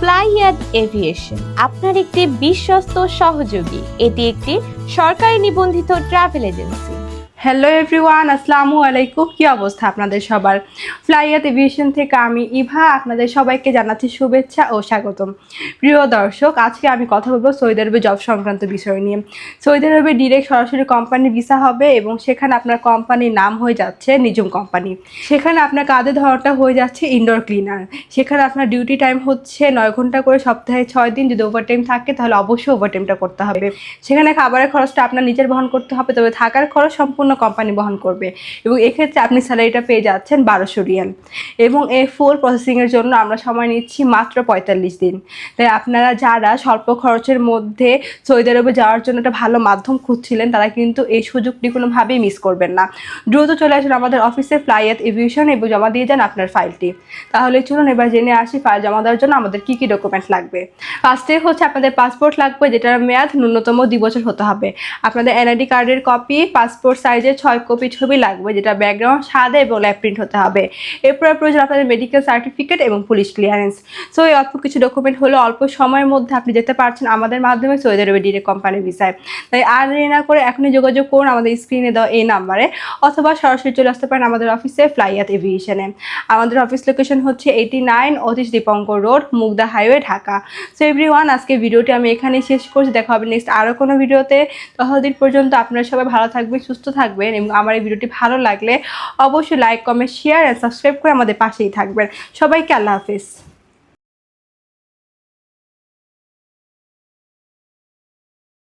ফ্লাইয়াদ aviation আপনার একটি বিশ্বস্ত সহযোগী। এটি একটি সরকারি নিবন্ধিত ট্রাভেল এজেন্সি। হ্যালো এভরিওয়ান আসসালামু আলাইকুম কি অবস্থা আপনাদের সবার? ফ্লাইয়াত এভিয়েশন থেকে আমি ইভা, আপনাদের সবাইকে জানাচ্ছি শুভেচ্ছা ও স্বাগতম। প্রিয় দর্শক, আজকে আমি কথা বলব সৌদি আরবে জব সংক্রান্ত বিষয় নিয়ে। সৌদি আরবে ডিরেক্ট সরাসরি কোম্পানি ভিসা হবে এবং সেখানে আপনার কোম্পানির নাম হয়ে যাচ্ছে নিজুম কোম্পানি সেখানে আপনার কাজের ধরনটা হয়ে যাচ্ছে ইনডোর ক্লিনার সেখানে আপনার ডিউটি টাইম হচ্ছে নয় ঘণ্টা করে সপ্তাহে ছয় দিন। যদি ওভারটাইম থাকে, তাহলে অবশ্যই ওভারটাইমটা করতে হবে। সেখানে খাবারের খরচটা আপনার নিজের বহন করতে হবে, তবে থাকার খরচ সম্পূর্ণ কোম্পানি বহন করবে। এবং এক্ষেত্রে আপনি স্যালারিটা পেয়ে যাচ্ছেন বারোশো রিয়াল। এবং এই ফুল প্রসেসিংয়ের জন্য আমরা সময় নিচ্ছি মাত্র পঁয়তাল্লিশ দিন। তাই আপনারা যারা স্বল্প খরচের মধ্যে সৌদি আরবে যাওয়ার জন্য একটা ভালো মাধ্যম খুঁজছিলেন, তারা কিন্তু এই সুযোগটি কোনোভাবেই মিস করবেন না। দ্রুত চলে আসুন আমাদের অফিসে ফ্লাইয়াত এভিউশন এবং জমা দিয়ে যান আপনার ফাইলটি তাহলে চলুন এবার জেনে আসি ফাইল জমা দেওয়ার জন্য আমাদের কী কী ডকুমেন্ট লাগবে। ফার্স্টে হচ্ছে আপনাদের পাসপোর্ট লাগবে, যেটার মেয়াদ ন্যূনতম দুই বছর হতে হবে। আপনাদের এনআইডি কার্ডের কপি পাসপোর্ট সাইজের ছয় কপি ছবি লাগবে, যেটা ব্যাকগ্রাউন্ড সাদা এবং ল্যাপ প্রিন্ট হতে হবে। এরপর প্রয়োজন আপনাদের মেডিকেল সার্টিফিকেট এবং পুলিশ ক্লিয়ারেন্স সো এই অল্প কিছু ডকুমেন্ট হলো, অল্প সময়ের মধ্যে আপনি যেতে পারছেন আমাদের মাধ্যমে সৌদি আরবে ডিরেক্ট কোম্পানি ভিসায় তাই আর দেরি না করে এখনই যোগাযোগ করুন আমাদের স্ক্রিনে দেওয়া এই নাম্বারে অথবা সরাসরি চলে আসতে পারেন আমাদের অফিসে ফ্লাইয়াত এভিয়েশনে আমাদের অফিস লোকেশন হচ্ছে eighty nine Atish Dipankar road Mugda highway Dhaka. So every one আজকে ভিডিওটি আমি এখানেই শেষ করছি। দেখা হবে নেক্সট আরও কোনো ভিডিওতে। ততদিন পর্যন্ত আপনারা সবাই ভালো থাকবেন, সুস্থ থাকবেন এবং আমার এই ভিডিওটি ভালো লাগলে অবশ্যই like comment share and subscribe করে আমাদের পাশেই থাকবেন। সবাইকে আল্লাহ হাফিজ।